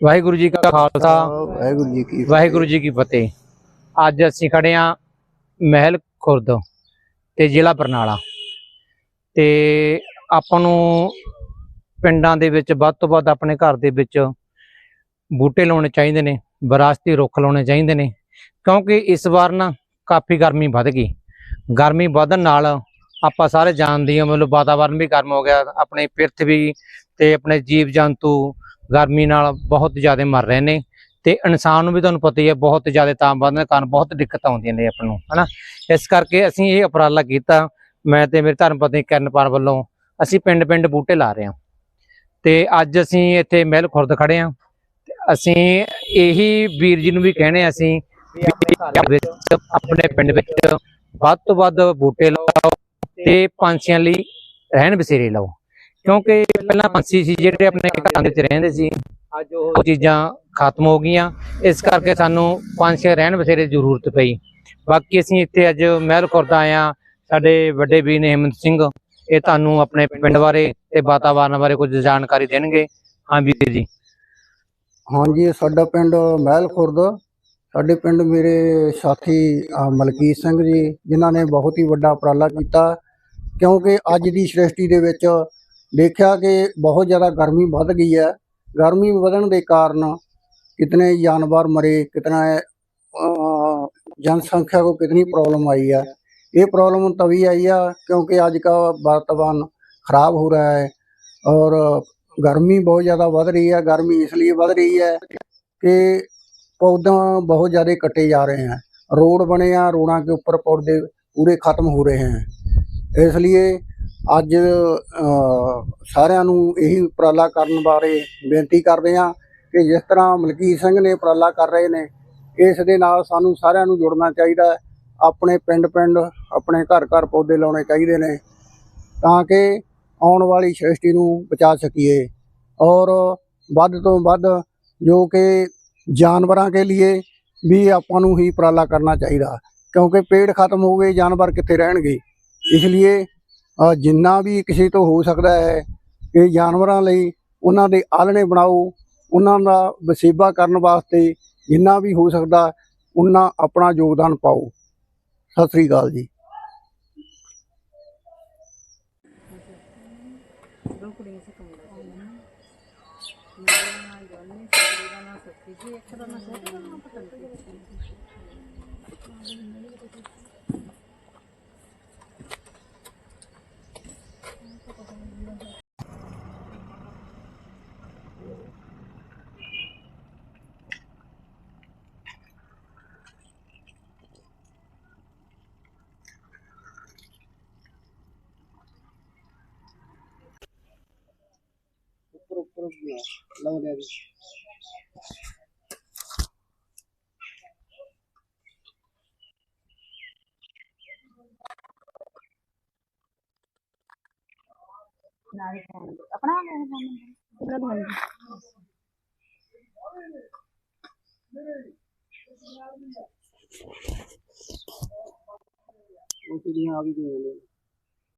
ਵਾਹਿਗੁਰੂ ਜੀ ਕਾ ਖਾਲਸਾ ਵਾਹਿਗੁਰੂ ਜੀ ਕੀ ਵਾਹਿਗੁਰੂ ਜੀ ਕੀ ਫਤਿਹ। ਅੱਜ ਅਸੀਂ ਖੜੇ ਆ ਮਹਿਲ ਖੁਰਦ ਤੇ ਜ਼ਿਲ੍ਹਾ ਬਰਨਾਲਾ। ਤੇ ਆਪਾਂ ਨੂੰ ਪਿੰਡਾਂ ਦੇ ਵਿੱਚ ਵੱਧ ਤੋਂ ਵੱਧ ਆਪਣੇ ਘਰ ਦੇ ਵਿੱਚ ਬੂਟੇ ਲਾਉਣੇ ਚਾਹੀਦੇ ਨੇ ਵਿਰਾਸਤੀ ਰੁੱਖ ਲਾਉਣੇ ਚਾਹੀਦੇ ਨੇ ਕਿਉਂਕਿ ਇਸ ਵਾਰ ਨਾ ਕਾਫੀ ਗਰਮੀ ਵੱਧ ਗਈ। ਗਰਮੀ ਵਧਣ ਨਾਲ ਆਪਾਂ ਸਾਰੇ ਜਾਣਦੇ ਹਾਂ ਮਤਲਬ ਵਾਤਾਵਰਨ ਵੀ ਗਰਮ ਹੋ ਗਿਆ ਆਪਣੇ ਪਿਰਥਵੀ ਤੇ ਆਪਣੇ ਜੀਵ ਜੰਤੂ ਗਰਮੀ ਨਾਲ ਬਹੁਤ ਜ਼ਿਆਦਾ ਮਰ ਰਹੇ ਨੇ ਤੇ ਇਨਸਾਨ ਨੂੰ ਵੀ ਤੁਹਾਨੂੰ ਪਤਾ ਹੀ ਹੈ, ਬਹੁਤ ਜ਼ਿਆਦਾ ਤਾਪ ਵਧਣ ਕਾਰਨ ਬਹੁਤ ਦਿੱਕਤਾਂ ਆਉਂਦੀਆਂ ਨੇ ਆਪਾਂ ਨੂੰ, ਹਨਾ? ਇਸ ਕਰਕੇ ਅਸੀਂ ਇਹ ਉਪਰਾਲਾ ਕੀਤਾ। ਮੈਂ ਤੇ ਮੇਰੇ ਧਰਮ ਪਤਨੀ ਕਿਰਨਪਾਲ ਵੱਲੋਂ ਅਸੀਂ ਪਿੰਡ ਪਿੰਡ ਬੂਟੇ ਲਾ ਰਹੇ ਹਾਂ। ਤੇ ਅੱਜ ਅਸੀਂ ਇੱਥੇ ਮਹਿਲ ਖੁਰਦ ਖੜੇ ਹਾਂ। ਅਸੀਂ ਇਹੀ ਵੀਰ ਜੀ ਨੂੰ ਵੀ ਕਹਿਣੇ ਅਸੀਂ ਆਪਣੇ ਆਪਣੇ ਪਿੰਡ ਵਿੱਚ ਵੱਧ ਤੋਂ ਵੱਧ ਬੂਟੇ ਲਾਓ ਤੇ ਪੰਛੀਆਂ ਲਈ ਰਹਿਣ ਬਸੇਰੇ ਲਾਓ। ਕਿਉਂਕਿ ਪਹਿਲਾਂ ਪੰਛੀ ਸੀ ਜਿਹੜੇ ਆਪਣੇ ਘਰਾਂ ਦੇ ਵਿੱਚ ਰਹਿੰਦੇ ਸੀ। ਅੱਜ ਉਹ ਚੀਜ਼ਾਂ ਖਤਮ ਹੋ ਗਈਆਂ। ਇਸ ਕਰਕੇ ਸਾਨੂੰ ਪੰਛੀ ਰਹਿਣ ਬਸੇਰੇ ਦੀ ਜ਼ਰੂਰਤ ਪਈ। ਬਾਕੀ ਅਸੀਂ ਇੱਥੇ ਅੱਜ ਮਹਿਲ ਖੁਰਦ ਆਏ ਹਾਂ। ਸਾਡੇ ਵੱਡੇ ਵੀਰ ਨੇ ਹਿੰਮਤ ਸਿੰਘ ਇਹ ਤੁਹਾਨੂੰ ਆਪਣੇ ਪਿੰਡ ਬਾਰੇ ਤੇ ਵਾਤਾਵਰਨ ਬਾਰੇ ਕੁਝ ਜਾਣਕਾਰੀ ਦੇਣਗੇ। ਹਾਂ ਵੀਰ ਜੀ। ਹਾਂਜੀ ਸਾਡਾ ਪਿੰਡ ਮਹਿਲ ਖੁਰਦ। ਸਾਡੇ ਪਿੰਡ ਮੇਰੇ ਸਾਥੀ ਮਲਕੀਤ ਸਿੰਘ ਜੀ ਜਿਨ੍ਹਾਂ ਨੇ ਬਹੁਤ ਹੀ ਵੱਡਾ ਉਪਰਾਲਾ ਕੀਤਾ। ਕਿਉਂਕਿ ਅੱਜ ਦੀ ਸ੍ਰਿਸ਼ਟੀ ਦੇ ਵਿੱਚ ਦੇਖਿਆ ਕਿ ਬਹੁਤ ਜ਼ਿਆਦਾ ਗਰਮੀ ਵੱਧ ਗਈ ਹੈ ਗਰਮੀ ਵਧਣ ਦੇ ਕਾਰਨ ਕਿਤਨੇ ਜਾਨਵਰ ਮਰੇ ਕਿਤਨਾ ਅਹ, ਜਨਸੰਖਿਆ ਕੋ ਕਿਤਨੀ ਪ੍ਰੋਬਲਮ आई है ये प्रॉब्लम तभी आई है क्योंकि आज का वातावरण खराब हो रहा है और गर्मी बहुत ज़्यादा बढ़ रही है गर्मी इसलिए बढ़ रही है कि पौधे बहुत ज़्यादा कटे जा रहे हैं रोड बने हैं रोडों के ऊपर पौधे पूरे ख़त्म हो रहे हैं इसलिए ਅੱਜ ਸਾਰਿਆਂ ਨੂੰ ਇਹੀ ਉਪਰਾਲਾ ਕਰਨ ਬਾਰੇ ਬੇਨਤੀ ਕਰਦੇ ਹਾਂ ਕਿ ਜਿਸ ਤਰ੍ਹਾਂ ਮਲਕੀਤ ਸਿੰਘ ਨੇ ਉਪਰਾਲਾ ਕਰ ਰਹੇ ਨੇ, ਇਸ ਦੇ ਨਾਲ ਸਾਨੂੰ ਸਾਰਿਆਂ ਨੂੰ ਜੁੜਨਾ ਚਾਹੀਦਾ ਹੈ, ਆਪਣੇ ਪਿੰਡ ਪਿੰਡ ਆਪਣੇ ਘਰ ਘਰ ਪੌਦੇ ਲਾਉਣੇ ਚਾਹੀਦੇ ਨੇ, ਤਾਂ ਕਿ ਆਉਣ ਵਾਲੀ ਸ੍ਰਿਸ਼ਟੀ ਨੂੰ ਬਚਾ ਸਕੀਏ ਔਰ ਵੱਧ ਤੋਂ ਵੱਧ ਜੋ ਕਿ ਜਾਨਵਰਾਂ ਕੇ ਲਈ ਵੀ ਆਪਾਂ ਨੂੰ ਹੀ ਉਪਰਾਲਾ ਕਰਨਾ ਚਾਹੀਦਾ, ਕਿਉਂਕਿ ਪੇੜ ਖਤਮ ਹੋ ਗਏ, ਜਾਨਵਰ ਕਿੱਥੇ ਰਹਿਣਗੇ? ਇਸ ਲਈ ਜਿੰਨਾ ਵੀ ਕਿਸੇ ਤੋਂ ਹੋ ਸਕਦਾ ਹੈ ਕਿ ਜਾਨਵਰਾਂ ਲਈ ਉਹਨਾਂ ਦੇ ਆਲਣੇ ਬਣਾਓ, ਉਹਨਾਂ ਦਾ ਵਸੇਬਾ ਕਰਨ ਵਾਸਤੇ ਜਿੰਨਾ ਵੀ ਹੋ ਸਕਦਾ, ਉਹਨਾਂ ਆਪਣਾ ਯੋਗਦਾਨ ਪਾਓ। ਸਤਿ ਸ੍ਰੀ ਅਕਾਲ ਜੀ। ਉੱਪਰ ਉੱਪਰ ਲਾਉਂਦੇ ਆ ਆਪਣਾ ਕਿਹੜਾ ਦੋਨ ਉਹ ਜਿਹੜੀਆਂ ਆ ਵੀ ਗਈਆਂ ਨੇ